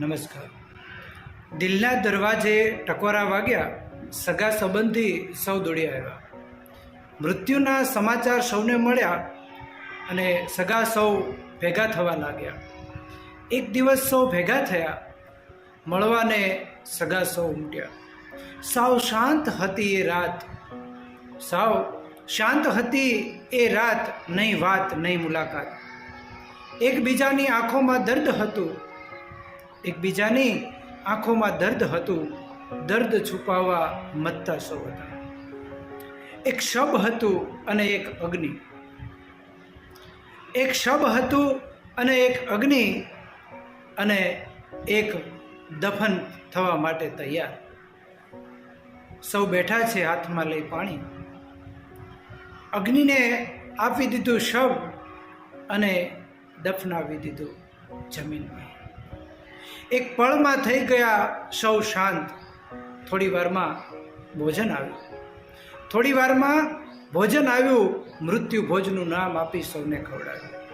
નમસ્કાર. દિલના દરવાજે ટકોરા વાગ્યા, સગા સંબંધી સૌ દોડી આવ્યા. મૃત્યુના સમાચાર સૌને મળ્યા અને સગા સૌ ભેગા થવા લાગ્યા. એક દિવસ સૌ ભેગા થયા, મળવાને સગા સૌ ઉમટ્યા. સાવ શાંત હતી એ રાત. સાવ શાંત હતી એ રાત, નહીં વાત, નહીં મુલાકાત. એકબીજાની આંખોમાં દર્દ હતું. એકબીજાની આંખોમાં દર્દ હતું, દર્દ છુપાવવા મત્તા સૌ હતા. એક શબ હતું અને એક અગ્નિ. એક શબ હતું અને એક અગ્નિ અને એક દફન થવા માટે તૈયાર. સૌ બેઠા છે હાથમાં લઈ પાણી. અગ્નિને આપી દીધું શબ અને દફનાવી દીધું જમીનમાં. એક પળમાં થઈ ગયા સૌ શાંત. થોડી વારમાં ભોજન આવ્યું. થોડી વારમાં ભોજન આવ્યું, મૃત્યુ ભોજનું નામ આપી સૌને ખવડાવ્યું.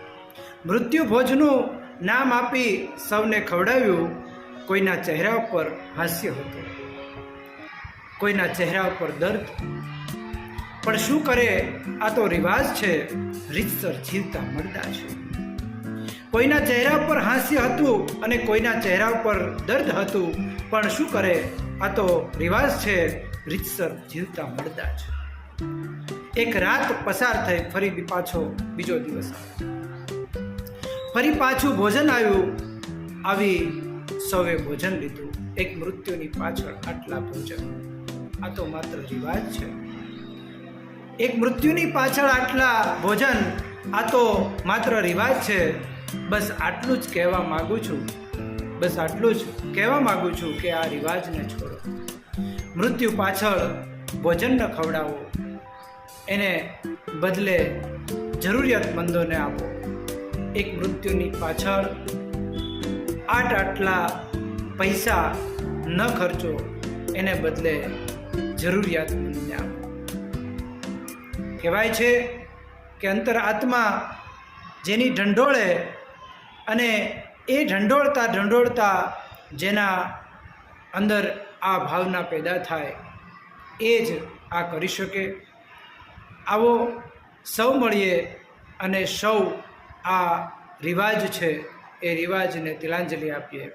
મૃત્યુ ભોજનું નામ આપી સૌને ખવડાવ્યું, કોઈના ચહેરા ઉપર હાસ્ય હતું. કોઈના ચહેરા ઉપર દર્દ. પણ શું કરે? આ તો રિવાજ છે, રીતસર જીવતા મળતા છે. કોઈના ચહેરા ઉપર હાસ્ય હતું અને કોઈના ચહેરા ઉપર દર્દ હતું, પણ શું કરે? આ તો રિવાજ છે, રીતસર જીવતા મળતા જ. એક રાત પસાર થઈ, ફરી પાછો બીજો દિવસ ફરી પાછું ભોજન આવ્યું. આવી સૌએ ભોજન લીધું. એક મૃત્યુની પાછળ આટલા ભોજન. આ તો માત્ર રિવાજ છે. એક મૃત્યુની પાછળ આટલા ભોજન, આ તો માત્ર રિવાજ છે. બસ આટલું જ કહેવા માગું છું. બસ આટલું જ કહેવા માગું છું કે આ રિવાજને છોડો. મૃત્યુ પાછળ ભોજન ખવડાવો. એને બદલે જરૂરિયાતમંદોને આપો. એક મૃત્યુની પાછળ આટ આટલા પૈસા ન ખર્ચો. એને બદલે જરૂરિયાતમંદને આપો. કહેવાય છે કે અંતર આત્મા જેની ઢંઢોળે અને એ ઢંઢોળતા ઢંઢોળતા જેના અંદર આ ભાવના પેદા થાય, એ જ આ કરી શકે. આવો સૌ મળીએ અને સૌ આ રિવાજ છે, એ રિવાજને તિલાંજલિ આપીએ.